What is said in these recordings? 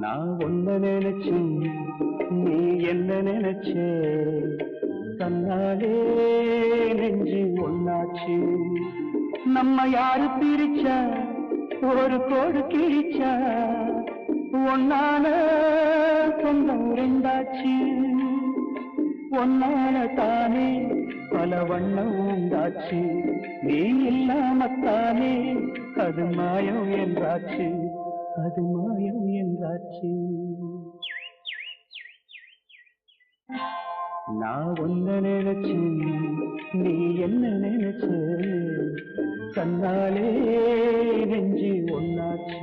நான் ஒன்ன நினைச்சு நீ என்ன நினைச்சே? தன்னாலே நெஞ்சு ஒன்னாச்சு நம்ம யாரு பிரிச்சா? ஒரு கோடு கிழிச்சா? ஒன்னான சொந்தம் ரெண்டாச்சு. ஒன்னான தானே பல வண்ணம் உண்டாச்சு. நீ இல்லாமத்தானே அது மாயம் என்றாச்சு. அது மாயம் என்றாச்சு. நான் ஒன்ன நினைச்சேன் நீ என்ன நினைச்ச? தன்னாலே நெஞ்சு ஒன்னாச்சு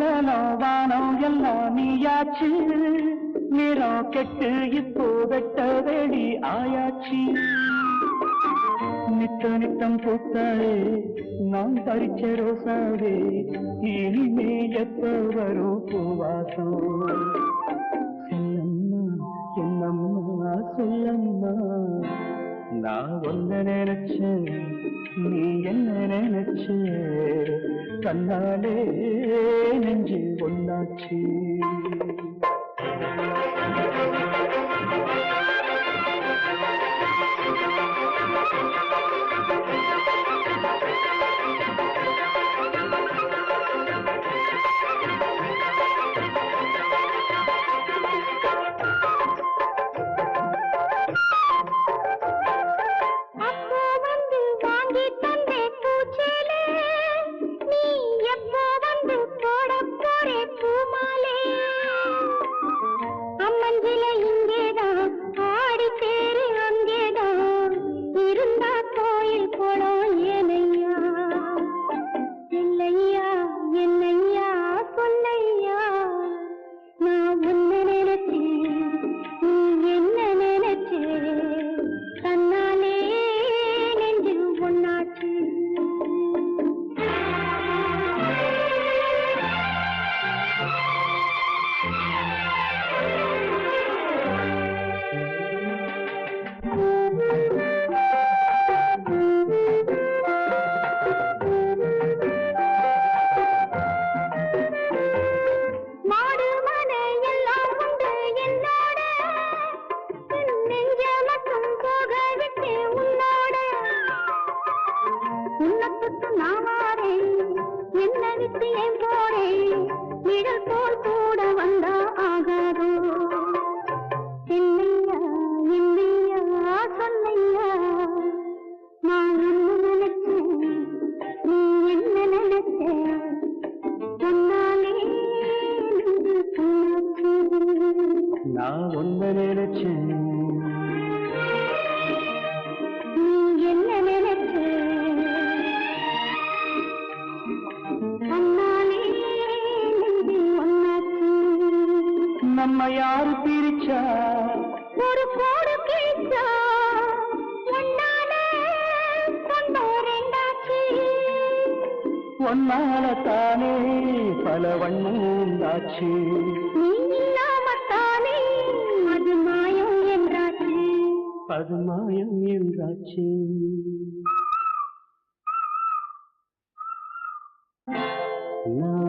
நலம் வானம் எல்லாம் நீயாச்சு? நிறம் கெட்டு இப்போ வெட்ட வெளி ஆயாச்சு. நித்த நித்தம் பூத்தாளே நான் பறிச்ச ரோசாவே இனிமே எப்ப வரும் பூவாசம் சொல்லம்மா என்னம்மா சொல்லம்மா. நான் ஒன்ன நினைச்சேன் நீ என்ன நினைச்சு? கண்ணாலே நெஞ்சு ஒன்னாச்சு விட்டு போறேன் நிழல் போல் கூட வந்தா ஆகாதோ? என்னையா என்னையா சொல்லையா நான் என்ன நினைச்சேன்? நீ என்ன நினைச்சேன்? சொன்னாலே நான் ஒன்ன நினைச்சேன். நம்ம யாரு பிரிச்சா? ஒரு கோடு கிழிச்சா ஒன்னாலே தானே பல வண்ணம் உண்டாச்சு. இல்லாமத்தானே அது மாயம் என்றாச்சு. அது மாயம் என்றாச்சு. நான்